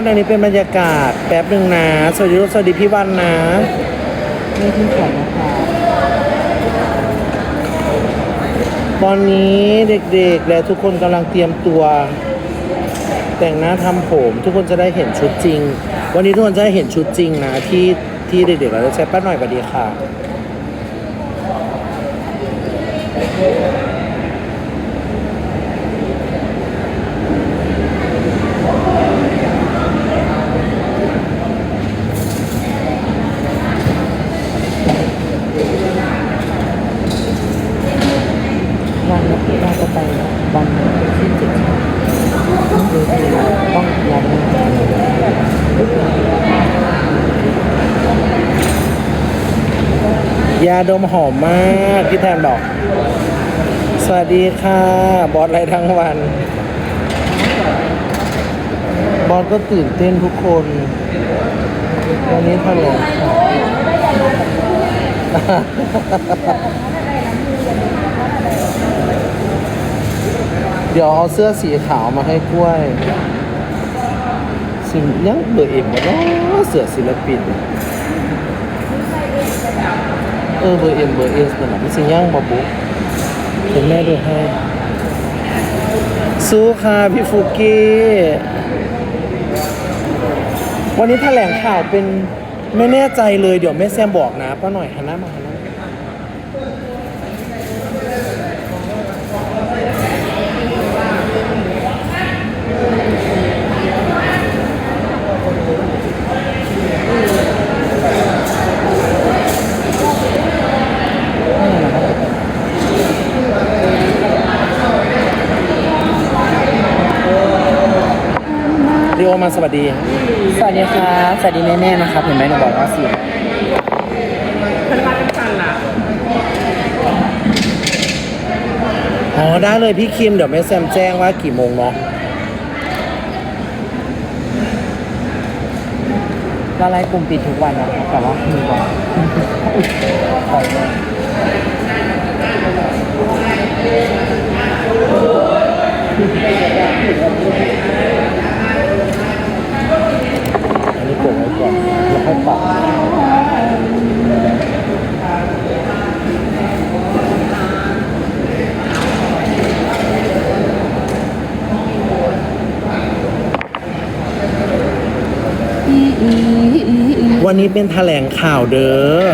นอันนี้เป็นบรรยากาศแป๊บหนึ่งนะ สวัสดีสวัสดีพี่วันนะนี่ที่สองนะคะตอนนี้เด็กๆและทุกคนกำลังเตรียมตัว แต่งหน้าทำผม ทุกคนจะได้เห็นชุดจริง วันนี้ทุกคนจะได้เห็นชุดจริงนะที่ที่เด็กๆเราจะใช้ป้าหน่อยสวัสดีค่ะ วันนี้เราจะไปวันที่เจ็ดต้องดูดีต้องย้าย ยา ดมหอมมากพี่แทนบอก สวัสดีค่ะ บอสไรทั้งวัน บอสก็ตื่นเต้นทุกคน วันนี้แถลงข่าวเดี๋ยวเอาเสื้อสีขาวมาให้กล้วยสิ่งยังเบอร์เอ็มมาเนาะเสือศิลปิน เออเบอร์เอ็มเบอร์เอสนั่นแหละมันสิย่างบาบุเดี๋ยวแม่ดูให้สู้ค่ะพี่ฟุกี้วันนี้แถลงข่าวเป็นไม่แน่ใจเลยเดี๋ยวแม่แซมบอกนะป้าหน่อยหันหน้ามาหันหน้า มาเรียวมาสวัสดีสวัสดีครับสวัสดีแม่ๆนะครับเห็นไหมหนูบอกว่าเสียงอ๋อได้เลยพี่คิมเดี๋ยวแม่แซมแจ้งว่ากี่โมงเนาะละลายกลุ่มปิดทุกวันนะครับแต่ว่ามีวันขอเลย อันนี้โปะไว้ก่อน แล้วค่อยปรับวันนี้เป็นแถลงข่าวเด้อ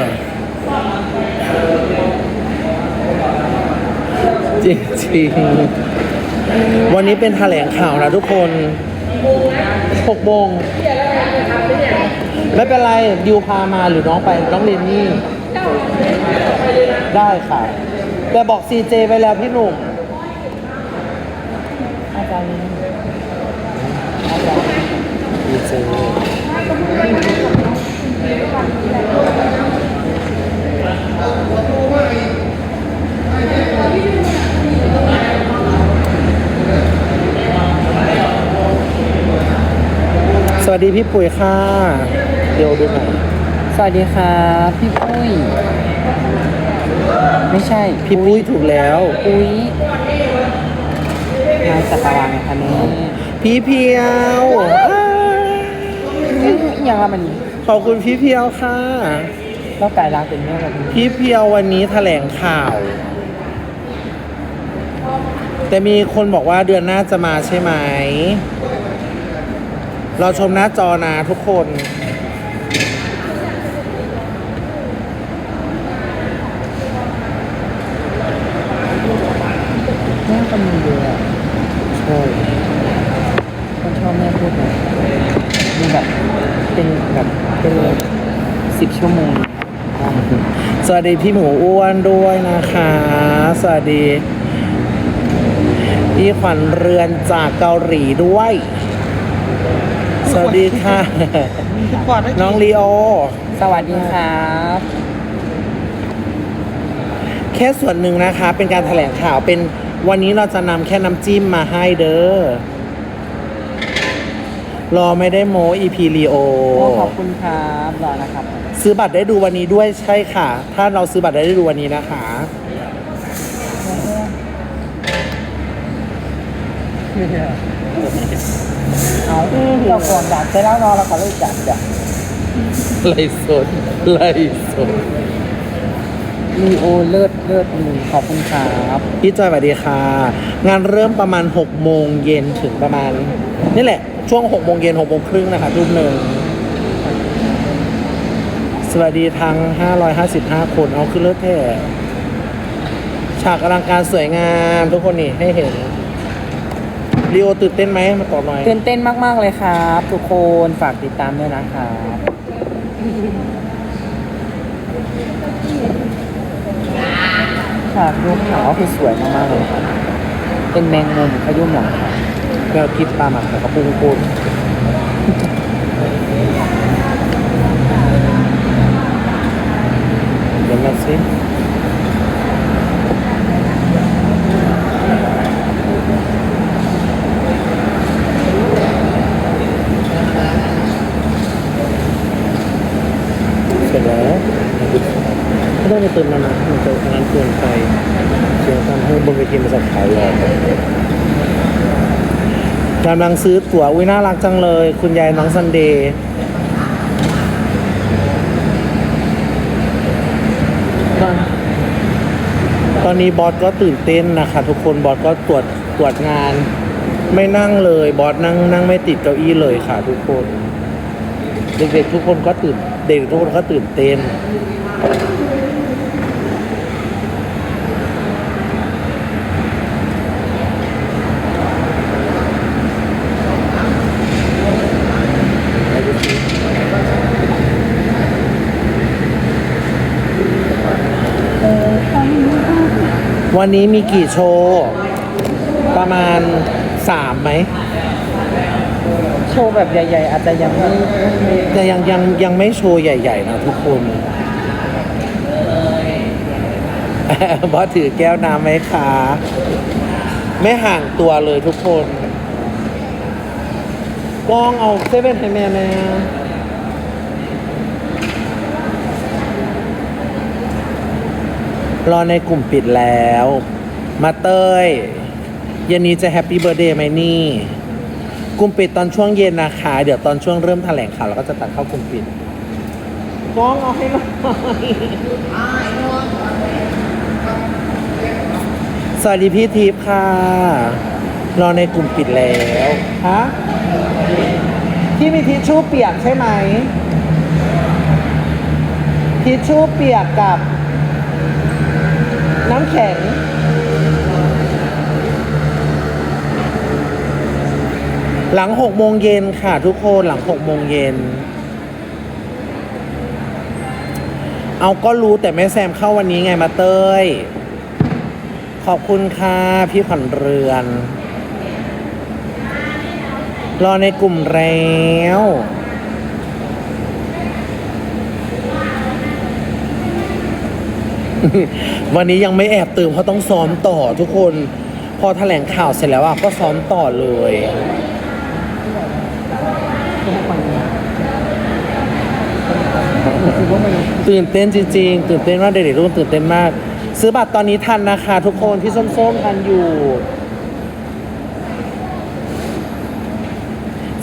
จริงๆวันนี้เป็นแถลงข่าวนะทุกคนหกโมง ไม่เป็นไรดิวพามาหรือน้องไปน้องเรนนี่ ได้ค่ะ แต่บอกซีเจไปแล้วพี่หนุ่มอาจารย์นี้ซีเจสวัสดีพี่ปุ๋ยค่ะ เดี๋ยวดูหน่อยสวัสดีครับพี่ปุ้ย ไม่ใช่พี่ปุ้ยถูกแล้วปุ้ยนายจักรวาลไงคะนี่พี่เพียวอ้ายังละมันขอบคุณพี่เพียวค่ะแล้วกายรักเป็นเนี่ยแบบนี้พี่เพียววันนี้แถลงข่าว แต่มีคนบอกว่าเดือนหน้าจะมาใช่ไหมเราชมหน้าจอนะทุกคน แม่ก็มีเยอะอะ ใช่ คนชอบแม่พูดนะมีแบบเป็นแบบเป็นสิบชั่วโมงสวัสดีพี่หมูอ้วนด้วยนะคะ สวัสดีพี่ขวัญเรือนจากเกาหลีด้วย สวัสดีค่ะ น้องลีโอ สวัสดีครับแค่ส่วนหนึ่งนะคะ เป็นการแถลงข่าวเป็นวันนี้เราจะนำแค่น้ำจิ้มมาให้เด้อ รอไม่ได้โมอีพีลีโอ โอ้ขอบคุณครับรอนะครับซื้อบัตรได้ดูวันนี้ด้วยใช่ค่ะ ถ้าเราซื้อบัตรได้ดูวันนี้นะคะ เอาเราก่อนดัดเสร็จแล้วนอนเราก็เลยจัดจ้ะไล่สดไล่สดลีโอเลิศเลิศหนึ่งขอบคุณครับพี่จอยสวัสดีค่ะ งานเริ่มประมาณ6โมงเย็นถึงประมาณ นี่แหละ ช่วง6โมงเย็น6โมงครึ่งนะคะทุ่มหนึ่งสวัสดีทั้ง 555 คน เอาขึ้นเลิศแท้ฉากอลังการสวยงามทุกคนนี่ให้เห็นลีโอตื่นเต้นไหมมาตอบหน่อย ตื่นเต้นมาก ๆ เลยครับ ทุกคนฝากติดตามด้วยนะครับ ฉากดูขาวคือสวยมาก ๆ เลยครับ เป็นแมงมุมขยุ่มหลังครับ แก้วคิดปลาหมักกับกระปุกปูนเดี๋ยวมาสิเสร็จแล้วไม่ต้องไปเติมน้ำมันมันจะอันนั้นเกินไปเสียงทำให้บนเวทีมันจะขายหลอก กำลังซื้อตั๋วอุ้ยน่ารักจังเลย คุณยายน้องซันเดย์ตอนนี้บอสก็ตื่นเต้นนะคะทุกคนบอสก็ตรวจตรวจงาน ไม่นั่งเลยบอสนั่งนั่งไม่ติดเก้าอี้เลยค่ะทุกคน เด็กๆทุกคนก็ตื่น เด็กทุกคนก็ตื่นเต้น วันนี้มีกี่โชว์ ประมาณสามไหม โชว์แบบใหญ่ ๆ อาจจะยังไม่แต่ยังยังยังไม่โชว์ใหญ่ ๆ นะทุกคนบอสถือแก้วน้ำไหมคะ ไม่ห่างตัวเลยทุกคน กล้องเอาเซเว่นให้แม่แม่ รอในกลุ่มปิดแล้ว มาเต้ยเย็นนี้จะแฮปปี้เบ t ร์ a เดย์ไหมนี่ กลุ่มปิดตอนช่วงเย็นนะคะ เดี๋ยวตอนช่วงเริ่มแถลงข่าวเราก็จะตัดเข้ากลุ่มปิดกล้องเอาให้หน่อยสวัสดีพี่ทิพย์ค่ะ รอในกลุ่มปิดแล้วฮะที่มีทิชชู่เปียกใช่ไหมทิชชู่เปียกกับ น้ำแข็ง หลังหกโมงเย็นค่ะทุกคนหลังหกโมงเย็น เอาก็รู้แต่แม่แซมเข้าวันนี้ไงมาเต้ย ขอบคุณค่ะพี่ขวัญเรือน รอในกลุ่มแล้ว วันนี้ยังไม่แอบตื่นเพราะต้องซ้อมต่อทุกคน พอแถลงข่าวเสร็จแล้วอะก็ซ้อมต่อเลย ตื่นเต้นจริงๆ ตื่นเต้นว่ากเด็กๆทุกคนตื่นเต้นมาก ซื้อบัตรตอนนี้ทันนะคะ ทุกคนที่ส้มๆทันอยู่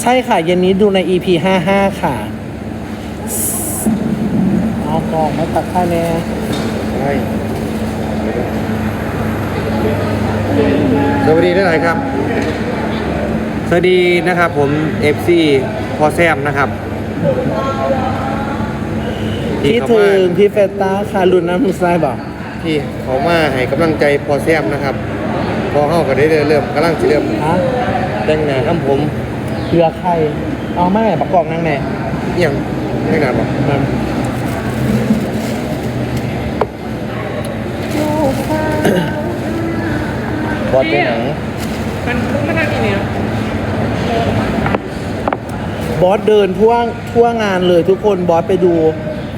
ใช่ค่ะ เย็นนี้ดูใน EP 55 ค่ะ เอากล่องมาตัดค่าแน่ ใช่สวัสดีทุกท่านครับ สวัสดีนะครับผม FC พอแซมนะครับคิดเขาถึมางพี่เฟตตาค่ะรุ่นน้ำมุสไลบอกที่เขามาให้กำลังใจพอแซมนะครับ พอเข้าก็ได้เริ่มกำลังจะเริ่มฮะแต่งหน้าทำผมเรือใครเอาไม่ประกอบนั่งแน่เอี่ยงแต่งหน้าบอกมัน บอสไปไหนมันเพิ่งมาทำอีเนี่ยบอสเดินทั่วทั่วงานเลยทุกคนบอสไปดู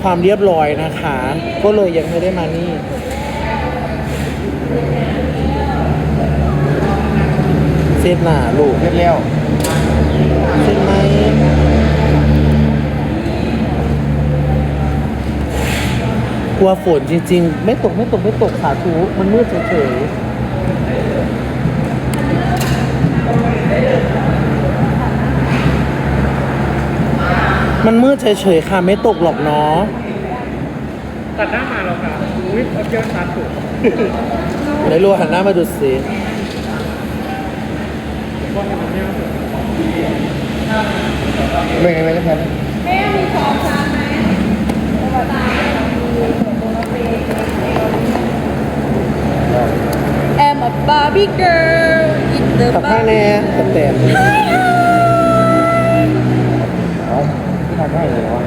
ความเรียบร้อยนะคะ ก็เลยยังไม่ได้มานี่เซตหนาลูกเรียบแล้วเซตไหมกลัวฝนจริง ๆ ไม่ตกไม่ตกไม่ตกสาธุมันมืดเฉยๆ มันมืดเฉยๆค่ะ ไม่ตกหรอกเนาะตัดหน้ามาแล้วค่ะอุ้ยเอาเจอตัดถูกไหนรัวหันหน้ามาดูสิไม่ไม่ไม่ครับแอม a Barbie girl in the ขับข้างแน่แต่แต่ เอาที่ทำให้เลยเหรอ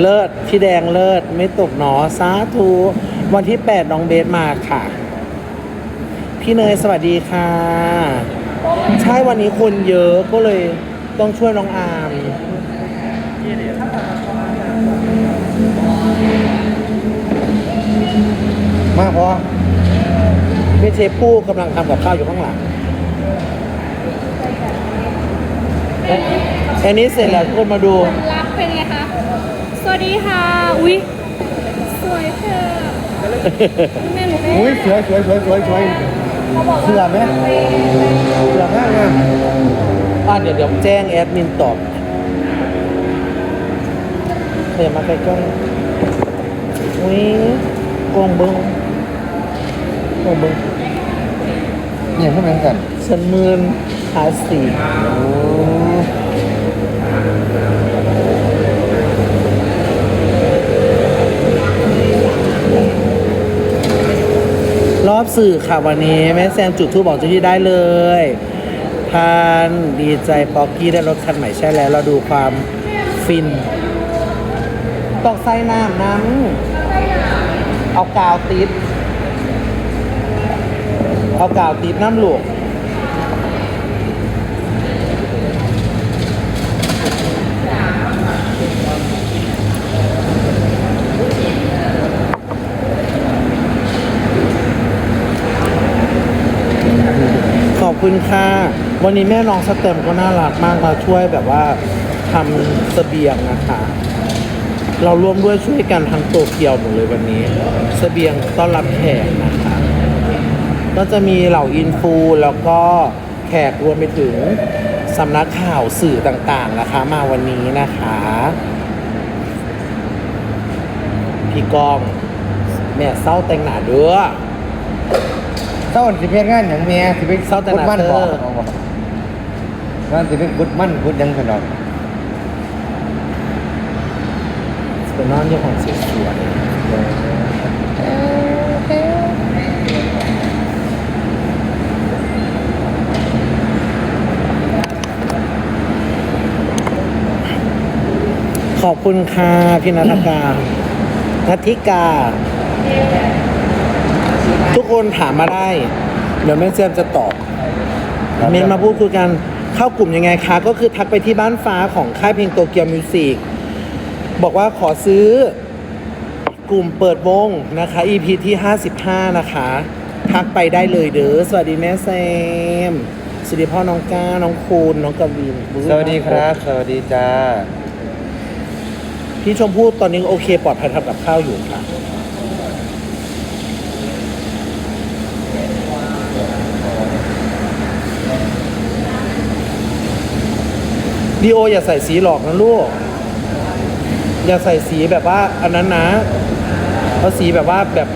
เลิศพี่แดงเลิศไม่ตกหนอสาธุวันที่ 8 น้องเบสมาค่ะ พี่เนยสวัสดีค่ะ ใช่วันนี้คนเยอะก็เลยต้องช่วยน้องอาร์มมากเพราะพี่เชฟผู้กำลังทำกับข้าวอยู่ข้างหลังอันนี้เสร็จแล้วทุกคนมาดูรักเป็นไงคะ สวัสดีค่ะ อุ๊ยสวยเธอแม่หนูแม่อุ้ยสวยสวยสวยสวยสวยเสื้อไหมเสื้อข้างอะอ่าเดี๋ยวเดี๋ยวแจ้งแอดมินตอบเดี๋ยวมาใกล้ๆอุ้ยกองเบิ้ง กองเบิ้งเนี่ยเขาเป็นกันฉันมืนหาสีโอ้รอบสื่อค่ะวันนี้แม่แซมจุดทูบบอกเจ้าที่ได้เลยทานดีใจป๊อกกี้ได้รถคันใหม่ใช่แล้วเราดูความฟินต้องใส่น้ำน้ำเอากาวติด เอากาวติดน้ำหลวกขอบคุณค่ะ วันนี้แม่น้องสเต็มก็น่ารักมากมาช่วยแบบว่าทำเสบียงนะคะ เราร่วมด้วยช่วยกันทั้งโตเกียวหมดเลยวันนี้เสบียงต้อนรับแขกนะ ก็จะมีเหล่าอินฟูแล้วก็แขกรวมไปถึงสำนักข่าวสื่อต่างๆนะคะ มาวันนี้นะคะ พี่กองแม่เศร้าแต่งหน้าเด้อเจ้าสิเป็นงานอย่างเมียสิเป็นเศร้าแต่กุดหนามันเธบอกอเอาบอกงานสิเป็นกุดมันกุดยังขนาดเป็นนอนเจ้าของสวยๆ ขอบคุณค่ะพี่นัทกานัทธิกา ทุกคนถามมาได้ เดี๋ยวแม่เจมจะตอบ เมนมาพูดคุยกันเข้ากลุ่มยังไงคะ ก็คือทักไปที่บ้านฟ้าของค่ายเพลงโตเกียวมิวสิกบอกว่าขอซื้อกลุ่มเปิดวงนะคะ EP ที่ 55 นะคะ ทักไปได้เลยเด้อสวัสดีแม่แซมสวัสดีพ่อน้องก้า น้องคูณน้องกวิน สวัสดีครับ สวัสดีจ้า พี่ชมพู่ตอนนี้โอเคปลอดภัยทำกับข้าวอยู่ค่ะดีโออย่าใส่สีหลอกนะลูก อย่าใส่สีแบบว่าอันนั้นนะเอาสีแบบว่าแบบ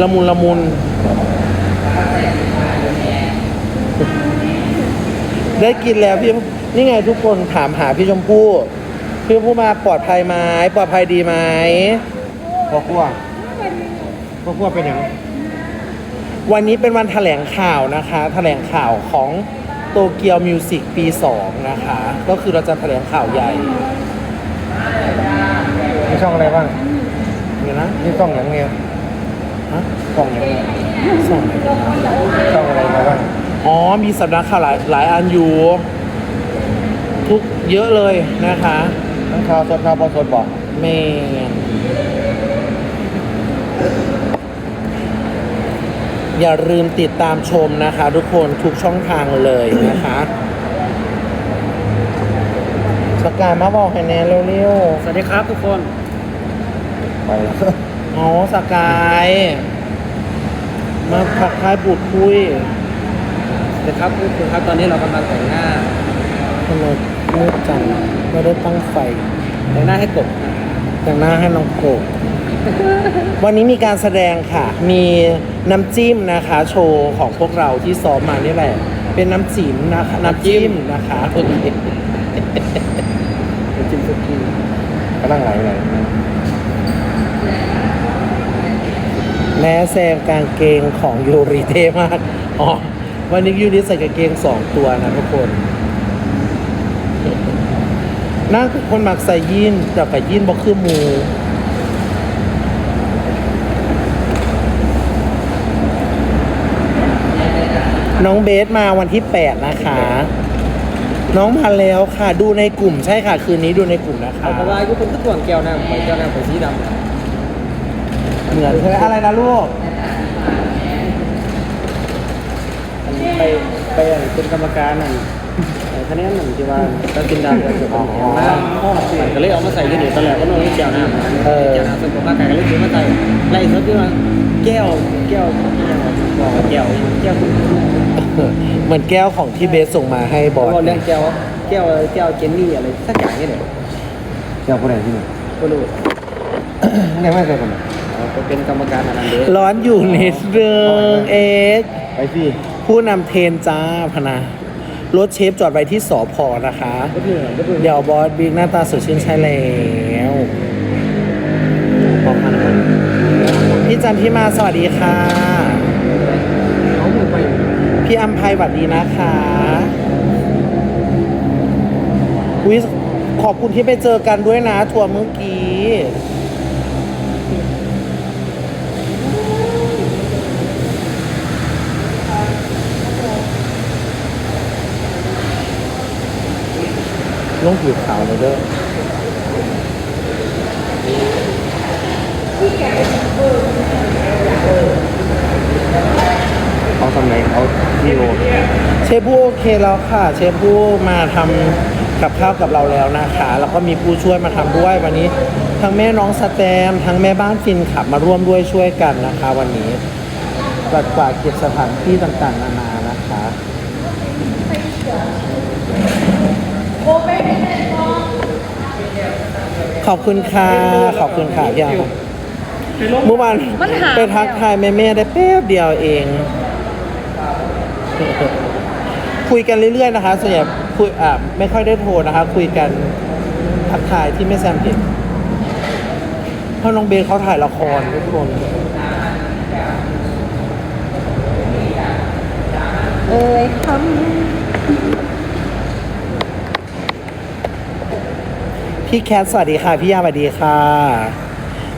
ละมุนละมุน ได้กินแล้วพี่ นี่ไงทุกคนถามหาพี่ชมพู่ พี่ชมพู่มาปลอดภัยไหมปลอดภัยดีไหมพ่อครัวพ่อครัวเป็นอย่างวันนี้เป็นวันแถลงข่าวนะคะ แถลงข่าวของโตเกียวมิวสิกปี 2 นะคะ ก็คือเราจะแถลงข่าวใหญ่มีช่องอะไรบ้างเดี๋ยวนะมีช่องอย่างเนี้ยฮะช่องอย่างเนี้ยส่งช่องอะไรมาบ้างอ๋อ มีสำนักข่าวหลายหลายอันอยู่ ทุกเยอะเลยนะคะ ทั้งข่าวสดข่าวบอสดบอกเมนอย่าลืมติดตามชมนะคะ ทุกคนทุกช่องทางเลยนะคะสกายมาบอกให้แน่เร็วสวัสดีครับทุกคนไปๆอ๋อสกาย มาผักทายปูดคุย นะครับทุกคนครับตอนนี้เรากำลังแต่งหน้าทำไมืดจังไม่ได้ตั้งไฟแต่งหน้าให้กบแต่งหน้าให้น้องโกบวันนี้มีการแสดงค่ะ มีน้ำจิ้มนะคะ โชว์ของพวกเราที่ซ้อมมานี่แหละ เป็นน้ำจิ้มนะคะน้ำจิ้มนะคะโอเคน้ำจิ้มซุกี้กำลังไหลไหลแม้แซมกางเกงของยูริเทมาก อ๋อ วันนี้ยูริใส่กางเกงสองตัวนะทุกคน นั่งคนมักใส่ยีนแต่กับยีนบอกคือหมูน้องเบสมาวันที่ 8 นะคะ น้องมาแล้วค่ะ ดูในกลุ่มใช่ค่ะ คืนนี้ดูในกลุ่มนะคะเอาเพราะว่ายุคนก็ตวงแก้วน้ำไปแก้วน้ำไปสีดำเหมือนใช่ไหมอะไรนะลูกอันนี้ไปไปอันเป็นกรรมการนั่นไอ้ คะแนนนั่นที่ว่าตัดสินดาวเลยสุดของน้ำมันก็เลยเอามาใส่ที่นี่ตอนแรกก็น้องแก้วน้ำเออแก้วน้ำส่วนของร่างกายก็เลยซื้อมาใส่ไล่สดที่ว่าแก้วแก้วยังไงบอกว่าแก้วแก้วคุณเหมือนแก้วของที่เบสส่งมาให้บอสบอกเรื่องแก้วแก้วแก้วเจนนี่อะไรสักอย่างนี่แหละแก้วผู้ใดที่ไหนก็รู้ไม่ไม่เคยคนเอาไปเป็นกรรมการอันนั้นเด้อร้อนอยู่นิดนึงเอ็กไปสิผู้นำเทรนจ้าพนะ รถเชฟจอดไว้ที่สอพอนะคะก็คือก็คือเดี๋ยวบอสบิ๊กหน้าตาสดชื่นใช่แล้วพอพันพี่จันที่มาสวัสดีค่ะเขาหมู่ไปพี่อัมภัยสวัสดีนะคะวิขอบคุณที่ไปเจอกันด้วยนะทัวร์เมื่อกี้ ลงผิวขาวเลยเด้อเขาทำไรเขาที่โรเชฟผู้โอเคแล้วค่ะ เชฟผู้มาทำกับข้าวกับเราแล้วนะคะแล้วก็มีผู้ช่วยมาทำด้วยวันนี้ ทั้งแม่น้องสแตมทั้งแม่บ้านฟินขับมาร่วมด้วยช่วยกันนะคะ วันนี้กวาดกวาดเก็บสถานที่ต่างๆนานานะคะ ขอบคุณค่ะ ขอบคุณค่ะพี่อาเมื่อวานมันหาไปทักทายแม่ๆได้แป๊บเดียวเอง คุยกันเรื่อยๆนะคะ ส่วนใหญ่คุยอ่าไม่ค่อยได้โทรนะคะ คุยกันทักทายที่ไม่แซมผิดเพราะน้องเบนเขาถ่ายละครทุกคนเอ้ยค พี่แคทสวัสดีค่ะ พี่ยาสวัสดีค่ะ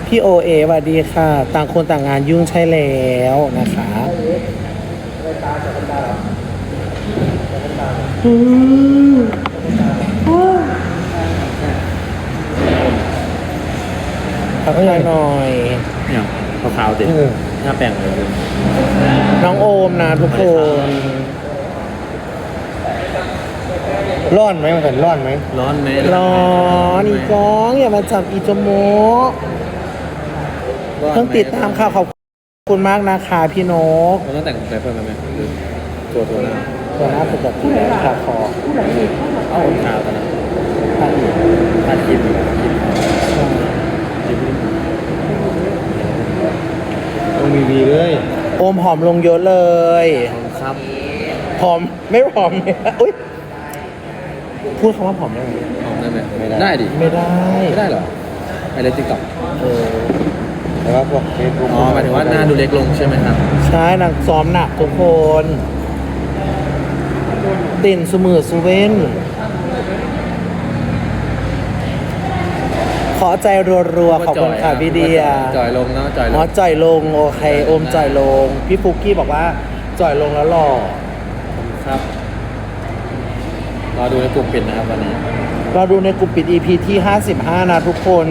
พี่โอเอสวัสดีค่ะ ต่างคนต่างงานยุ่งใช่แล้วนะคะอืมทักทายหน่อยเนี่ยขาวๆติดหน้าแป้งเลยน้องโอมนะทุกคน ร้อนไหมมันเป็นร้อนไหมร้อนไหมร้อนอีกองอย่ามาจับอีจโมกเพิ่งติดตามข่าวขอบคุณมากนะคะพี่นกเราต้องแต่งใส่เพิ่มไหมคือตัวตัวหน้าตัวหน้าปกติแล้วขาคอเอ้าขาวตอนนั้นขาอีกขาดคิดเลยคิดต้องมีวีเลยโอมผอมลงเยอะเลยครับผอมไม่ผอมเลยอุ้ย พูดคำว่าผอมได้ไหมออกได้ไหมได้ดิไม่ได้ไม่ได้เหรอไปเลยติ๊กต็อกเออแต่ว่าพวกเฟซบุ๊กอ๋อหมายถึงว่าหน้าดูเล็กลงใช่ไหมครับ ใช่นางซ้อมหนักทุกคนเด่นเสมอสุเว่นขอใจรัวๆขอบคุณค่ะพี่เดียจอยลงเนาะจอยลอ๋องจ่อยลงโอเคโอมจ่อยลง พี่ฟุกกี้บอกว่าจ่อยลงแล้วหล่อครับ รอดูในกลุ่มปิดนะครับวันนี้ เราดูในกลุ่มปิด EP ที่ 55 นะทุกคน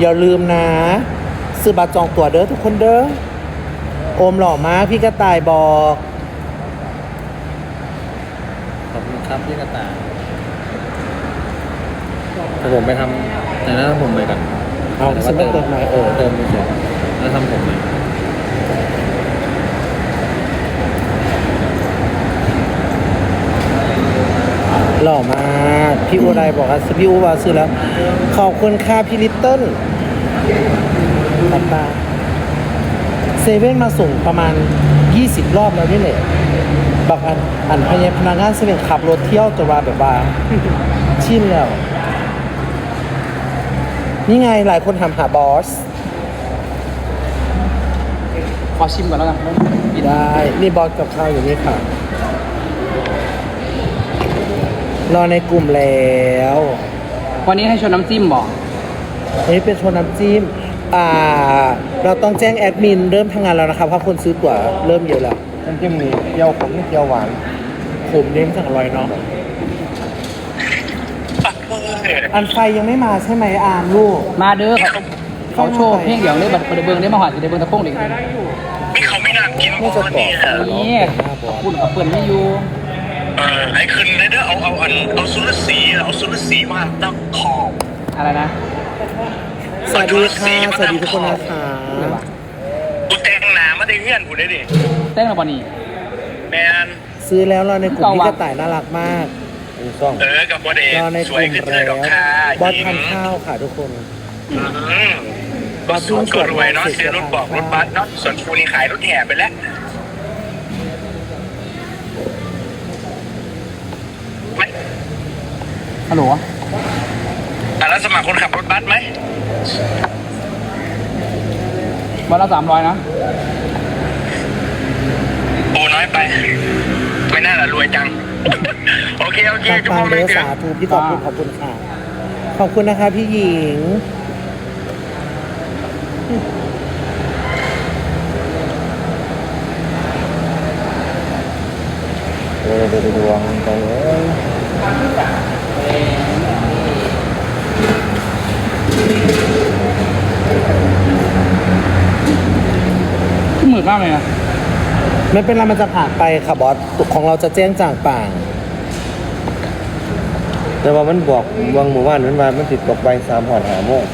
อย่าลืมนะซื้อบัตรจองตั๋วเด้อทุกคนเด้อโอมหล่อมากพี่กระต่ายบอกขอบคุณครับพี่กระต่ายแต่ผมไปทำแต่นั้นผมไปกันเอาฉันไม่เติมไหมเออเติมเฉยแล้วทำผมใหม่ หล่อมากพี่อูไรบอกว่าพี่อูว่าซื้อแล้ว ขอบคุณค่ะพี่ลิตเติ้ลตาตาเซเว่นมาส่งประมาณ 20 รอบแล้วนี่แหละบางอันอันพยาพนักงานเซเว่นขับรถเที่ยวจะว่าแบบว่า ชินแล้ว นี่ไงหลายคนถามหาบอส ขอชิมก่อนแล้วกันได้ นี่บอสกับข้าวอยู่นี่ค่ะ รอในกลุ่มแล้ววันนี้ให้ชวนน้ำจิ้มบอกอันนี้เป็นโชว์น้ำจิ้มอ่า เราต้องแจ้งแอดมินเริ่มทำงานแล้วนะครับเพราะคนซื้อตั๋วเริ่มเยอะแล้วน้ำจิ้มนี่เกี๊ยวผมนี่เกี๊ยวหวานผมเน้นสั่งอร่อยเนาะอันไฟยังไม่มาใช่ไหมอามลูก มาเด้อเขาเขาโชว์เพลงเดี๋ยวเลยบัดบัดเบิงได้มาหอดสิได้เบิงตะโพงเด็กนี่เขาไม่น่ากินน่าจะต่อไฟนี่เนาะเป็นหน้าบอสคุณกับเปิ่นไม่อยู่ เออไอ้คืนเลยเด้อเอาเอาอันเอาซุลสีเอาซุลสีมาตั้งขอบอะไรนะสวัสดีค่ะสวัสดีทุกคนนะคะกูแต่งหนามาได้เงื่อนกูได้ดิเต้นกับปานี่แมนซื้อแล้วรอในกลุ่มเอาพี่วะกระต่ายน่ารักมากเออกับโมเดลรอในสกวยลุ่มขึ้นเลแล้ยวดอกค่ะบอสหญิงทานข้าวค่ะทุกคนอืมก็สูงก็รวยเนาะซื้อรถบอกรถบัสเนาะส่วนฟูนี่ขายรถแห่ไปแล้วไม่ ฮัลโหลอะแล้วสมัครคนขับรถบัสไหมวันละสามร้อยนะ โอ้น้อยไป ไม่น่าละรวยจัง โอเค โอเคปังทุกปัคงนเด้ไม่อเกิสานธุพี่ขอบคุณขอบคุณค่ะ ขอบคุณนะคะพี่หญิง เออเดี๋ยวดวงไปเลยขึ้น หมื่นมากเลยนะไม่เป็นไรมันจะผ่านไปค่ะบอสของเราจะแจ้งจ่างป่าง แต่ว่ามันบอกวังหมู่บ้านมันว่ามันติดตกไปสามหอดหาโมง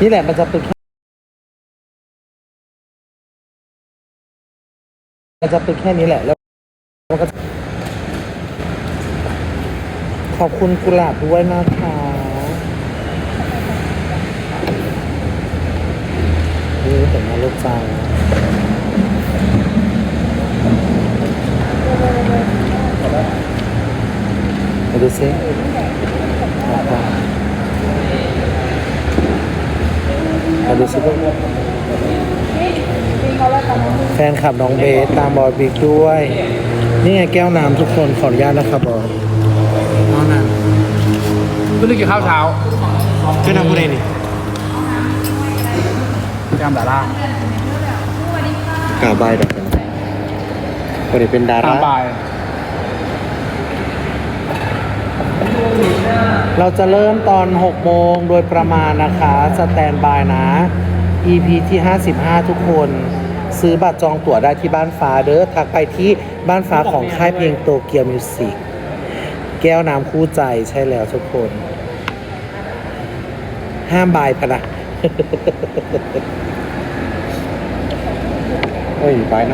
นี่แหละมันจะเป็นแค่มันจะเป็นแค่นี้แหละแล้วมันก็ ขอบคุณกุหลาบด้วยนะคะนี่แต่งหน้าลูกจังมาดูซิมาดูซิลูกแฟนคลับน้องเบสตามบอยบิ๊กด้วย นี่ไงแก้วน้ำทุกคนขออนุญาตนะครับบอย น้องน้เพิ่งกินข้าวเช้าำแก้วน้ำกูเองนี่แกมดารากาบายดอกกันคนนี้เป็นดาตารามบ่าย เราจะเริ่มตอน 6 โมงโดยประมาณนะคะสแตนบายนะ EP ที่ 55 ทุกคน ซื้อบัตรจองตั๋วได้ที่บ้านฟ้าเด้อทักไปที่บ้านฟ้าของค่ายเพลงโตเกียวมิวสิก แก้วน้ำคู่ใจใช่แล้วทุกคน ห้ามบายพะนะ เฮ้ย ไปนะ